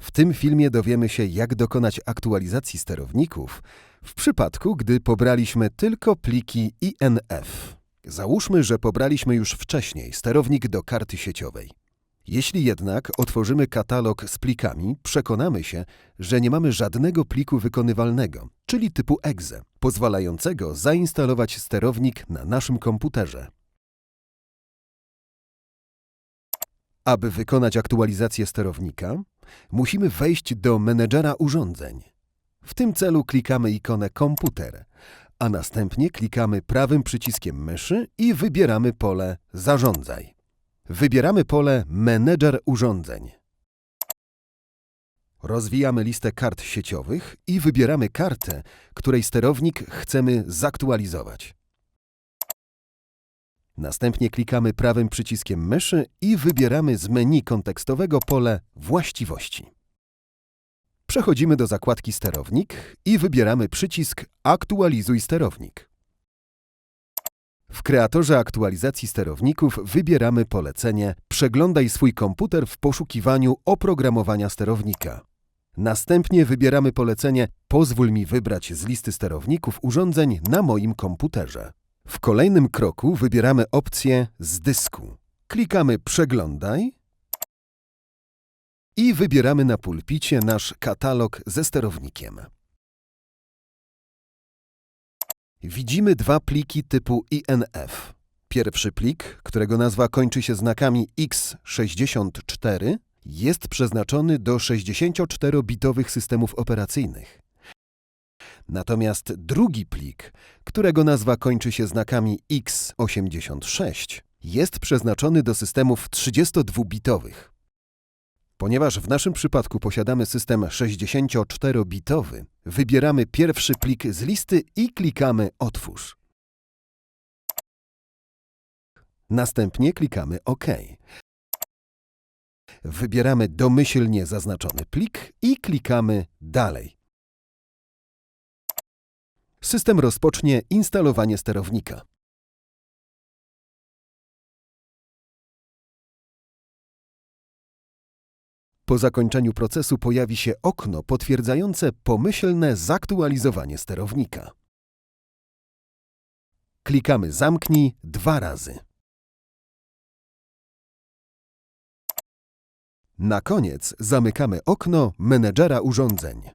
W tym filmie dowiemy się, jak dokonać aktualizacji sterowników w przypadku, gdy pobraliśmy tylko pliki INF. Załóżmy, że pobraliśmy już wcześniej sterownik do karty sieciowej. Jeśli jednak otworzymy katalog z plikami, przekonamy się, że nie mamy żadnego pliku wykonywalnego, czyli typu exe, pozwalającego zainstalować sterownik na naszym komputerze. Aby wykonać aktualizację sterownika, musimy wejść do menedżera urządzeń. W tym celu klikamy ikonę komputer, a następnie klikamy prawym przyciskiem myszy i wybieramy pole Zarządzaj. Wybieramy pole Menedżer urządzeń. Rozwijamy listę kart sieciowych i wybieramy kartę, której sterownik chcemy zaktualizować. Następnie klikamy prawym przyciskiem myszy i wybieramy z menu kontekstowego pole Właściwości. Przechodzimy do zakładki Sterownik i wybieramy przycisk Aktualizuj sterownik. W kreatorze aktualizacji sterowników wybieramy polecenie Przeglądaj swój komputer w poszukiwaniu oprogramowania sterownika. Następnie wybieramy polecenie Pozwól mi wybrać z listy sterowników urządzeń na moim komputerze. W kolejnym kroku wybieramy opcję z dysku. Klikamy Przeglądaj i wybieramy na pulpicie nasz katalog ze sterownikiem. Widzimy dwa pliki typu INF. Pierwszy plik, którego nazwa kończy się znakami x64, jest przeznaczony do 64-bitowych systemów operacyjnych. Natomiast drugi plik, którego nazwa kończy się znakami x86, jest przeznaczony do systemów 32-bitowych. Ponieważ w naszym przypadku posiadamy system 64-bitowy, wybieramy pierwszy plik z listy i klikamy Otwórz. Następnie klikamy OK. Wybieramy domyślnie zaznaczony plik i klikamy Dalej. System rozpocznie instalowanie sterownika. Po zakończeniu procesu pojawi się okno potwierdzające pomyślne zaktualizowanie sterownika. Klikamy Zamknij dwa razy. Na koniec zamykamy okno menedżera urządzeń.